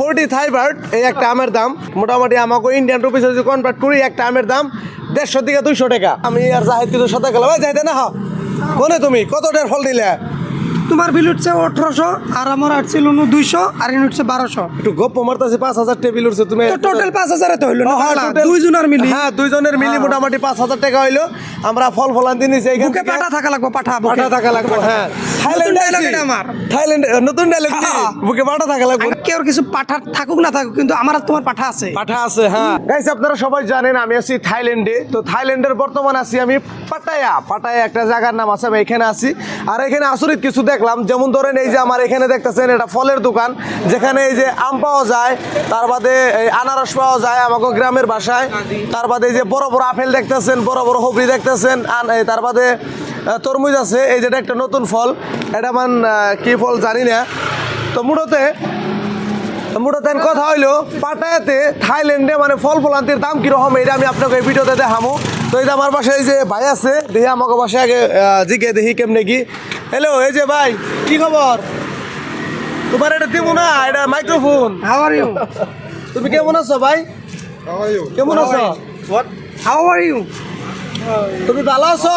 Forty থাইবার্ড এই একটা আমের দাম। মোটামুটি আমাকে ইন্ডিয়ান রুপিস যদি কনভার্ট করি, একটা আমের দাম দেড়শো থেকে দুইশো টাকা। আমি আর জাহিদ কিছু সাথে গেলাম যাইতে না হ্যাঁ কোনে তুমি, কত ফল দিলে? তোমার বিল উঠছে আঠারোশো আর আমার আসছিল দুইশো আর ইন উঠছে বারোশো। একটু গপ্প মারতেছে পাঁচ হাজার টেবিল উঠছে তুমি টোটাল পাঁচ হাজারে তো হইল হ্যাঁ, দুইজনের মিলি। হ্যাঁ দুইজনের মিলি মোটামুটি পাঁচ হাজার টাকা হইল। আমরা ফল ফলান দিয়েছি এইখান বুকে পাঠা থাকা লাগবো পাঠা পাঠা থাকা লাগবে হ্যাঁ। আমার। থাইল্যান্ড নতুন ডায়লগ হ্যাঁ। বুকে পাঠা থাকা লাগবে। কেউ কিছু পাঠা থাকুক না থাকুক কিন্তু আমার তোমার পাঠা আছে। পাঠা আছে হ্যাঁ। গাইস আপনারা সবাই জানেন আমি আছি থাইল্যান্ডে তো থাইল্যান্ডের বর্তমান আছি আমি পাটায়া। পাটায়া একটা জায়গার নাম আছে আমি এখানে আছি। আর এখানে আসরিত কিছু দেখলাম। যেমন ধরেন এই যে আমার এখানে দেখতেছেন, এটা ফলের দোকান, যেখানে এই যে আম পাওয়া যায়, তার বাদে আনারস পাওয়া যায় আমাকে গ্রামের বাসায়, তার বাদে এই যে বড় বড় আপেল দেখতেছেন, বড় বড় হবরি দেখতেছেন তার বাদে তরমুজ আছে, এই যেটা একটা নতুন ফল, এটা মান কি ফল জানি না। তো মূলত এখন কথা হইল, পাটায়াতে থাইল্যান্ডে মানে ফল ফলান্তির দাম কীরকম, এটা আমি আপনাকে এই ভিডিওতে দেখামো। তো এই যে আমার বাসায় এই যে ভাই আছে দেখি আমাকে বাসায় আগে জিজ্ঞে দেখি কেমনে কি। হ্যালো এই যে ভাই কি খবর? তোমার এটা দিব না এটা মাইক্রোফোন হাউ আর ইউ তুমি কেমন আছো ভাই? কেমন আছো? হাউ আর ইউ তুমি ভালো আছো?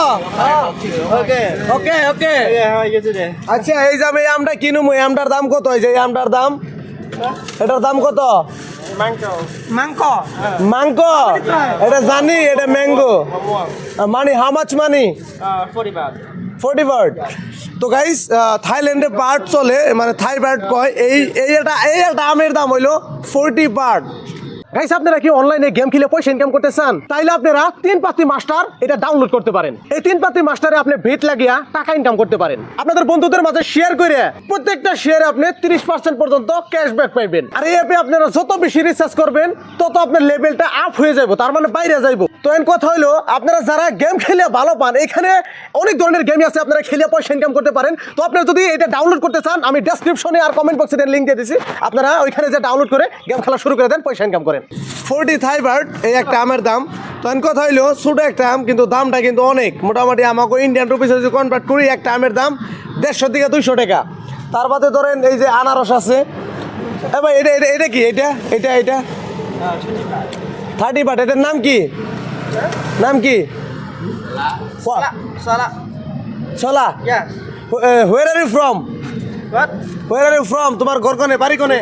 ওকে ওকে ওকে আচ্ছা এই যে আমি আমটা কিনুম এই আমটার দাম কত? এই যে এই আমটার দাম? এটার দাম কত? মাংক মাংক এটা জানি এটা mango money how much money forty baht তো গাইস থাইল্যান্ডে বার্ড চলে মানে থাই বার্ড কয় এই এই একটা এই একটা আমের দাম হইল ফোর্টি বার্ড গাইস আপনারা কি অনলাইনে গেম খেলে পয়সা ইনকাম করতে চান? তাইলে আপনারা তিন পাত্রী মাস্টার এটা ডাউনলোড করতে পারেন। এই তিন পাত্রী মাস্টারে আপনি ভেট লাগিয়া টাকা ইনকাম করতে পারেন। আপনাদের বন্ধুদের মাঝে শেয়ার করে প্রত্যেকটা শেয়ারে আপনি তিরিশ পার্সেন্ট পর্যন্ত ক্যাশব্যাক পাইবেন। আর এই অ্যাপে আপনারা যত বেশি রিচার্জ করবেন, তত আপনার লেভেলটা আপ হয়ে যাব তার মানে বাইরে যাইবো। তো এর কথা হলো আপনারা যারা গেম খেলে ভালো পান, এখানে অনেক ধরনের গেম আছে, আপনারা খেলে পয়সা ইনকাম করতে পারেন। তো আপনারা যদি এটা ডাউনলোড করতে চান, আমি ডেসক্রিপশনে আর কমেন্ট বক্সে লিঙ্ক দিয়ে দিচ্ছি আপনারা ওইখানে যে ডাউনলোড করে গেম খেলা শুরু করে দেন পয়সা ইনকাম করেন। ফোরটি থাইবার্ড এই একটা আমের দাম। তো এর কথা হইল, ছোটো একটা আম, কিন্তু দামটা কিন্তু অনেক। মোটামুটি আমাকে ইন্ডিয়ান রুপিস যদি কনভার্ট করি, একটা আমের দাম দেড়শো থেকে দুইশো টাকা। তার বাদে ধরেন এই যে আনারস আছে। এ ভাই, এটা এটা এটা কি? এটা এটা এটা? থার্টি বাট এটার নাম কি? নাম কি? ছলা where are you from where are you from তোমার ঘর কোনে বাড়ি কোনে?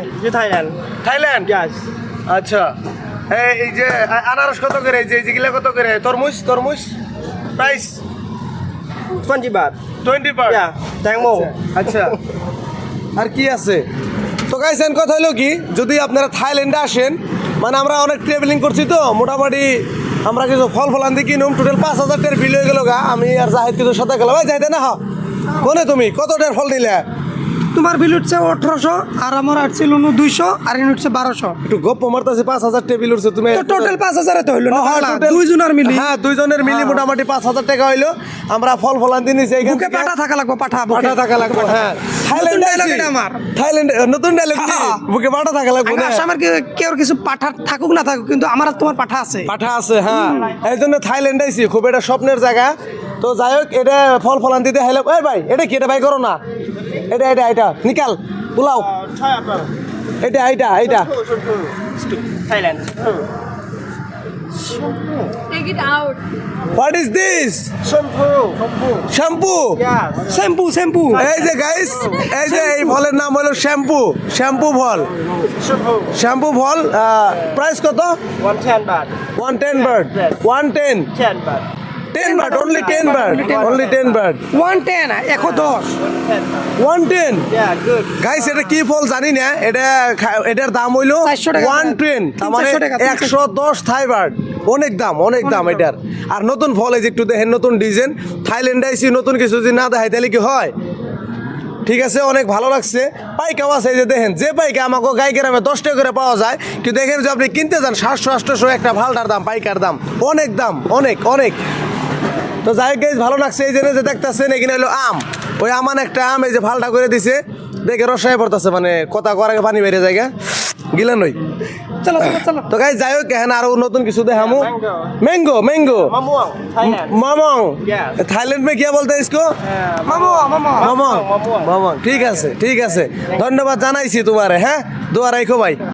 থাইল্যান্ড আচ্ছা। এই যে আনারস কত করে? যে যেগুলা কত করে? তরমুজ? তরমুজ? প্রাইস টোয়েন্টি পার আচ্ছা। আর কি আছে? তো গাইছেন কথা হলো কি যদি আপনারা থাইল্যান্ডে আসেন মানে আমরা অনেক ট্রাভেলিং করছি তো মোটামুটি আমরা কিছু ফল ফলান দিয়ে কিনুম টোটাল পাঁচ হাজার টাকার বিল হয়ে গেল গা। আমি আর জাহিদ কিছু সাথে গেলাম ভাই যাইতে না হা কোনে তুমি? কত টাকার ফল দিলে তোমার বিল উঠছে আঠারোশো আর আমার আসছিল দুইশো আর ইন উঠছে বারোশো। একটু গপ্প মারতেছে পাঁচ হাজার টেবিল উঠছে। তুমি টোটাল পাঁচ হাজারে তো হইল হ্যাঁ, দুইজনের মিলি। হ্যাঁ দুইজনের মিলি মোটামুটি পাঁচ হাজার টাকা হইল। আমরা ফল ফলান দিয়ে নিছি এইখান পাঠা থাকা লাগবো পাঠা। পাঠা থাকা লাগবে হ্যাঁ। থাইল্যান্ড এটা আমার। থাইল্যান্ড নতুন ডায়লগ। বুকে পাঠা থাকা লাগবে না। আসামের কে- কেউ কিছু পাঠা থাকুক না থাকুক কিন্তু আমার তোমার পাঠা আছে। পাঠা আছে হ্যাঁ। এই জন্য থাইল্যান্ড আইছি খুব এটা স্বপ্নের জায়গা। তো যাই হোক এটা ফল ফলান দিতে হাইলাম এই ভাই এটা কি? এটা ভাই করো না। এটা এটা এটা। নিকাল পোলাও। এটা এটা এটা Take it out. What is this shampoo শ্যাম্পু শ্যাম্পু এই যে গাইস এই যে এই ফলের নাম হলো শ্যাম্পু শ্যাম্পু ফল. শ্যাম্পু ফল প্রাইস কত? One ten baht one ten ten baht only ten baht only ten baht one ten একশো দশ। ওয়ান টেন গাইস এটা কি ফল জানি না এটা এটার দাম হইল 400 টাকা। ওয়ান টেন তার মানে 300 টাকা, 300 একশো দশ থাই বার্ড অনেক দাম অনেক দাম এটার। আর নতুন ফল এই যে একটু দেখেন নতুন ডিজাইন। থাইল্যান্ডে আইসি নতুন কিছু যদি না দেখায় তাহলে কি হয়? ঠিক আছে অনেক ভালো লাগছে। পাইকাও আছে যে দেখেন যে পাইকা আমাকে গাই গ্রামে দশ টাকা করে পাওয়া যায় কিন্তু দেখেন যে আপনি কিনতে যান সাতশো আটশোশো একটা ভালটার দাম পাইকার দাম। অনেক দাম অনেক অনেক। তো যাই গেছ ভালো লাগছে। এই জন্য যে দেখতেছেন এখানে হলো আম। ওই আমান একটা আম এই যে ভালটা করে দিছে। দেখে রসায় পড়তেছে মানে কথা করার আগে পানি বেড়ে যায় গিলেন ওই। চলো চলো চলো। তো গাই যাই হোক এখানে আরও নতুন কিছু দেখামু। ম্যাঙ্গো ম্যাঙ্গো মামং থাইল্যান্ড মে কিয়া বলতে ইসকো মামো মামো মামং মামং ঠিক আছে ঠিক আছে। ধন্যবাদ জানাইছি তোমারে হ্যাঁ? দোয়া রাখো ভাই।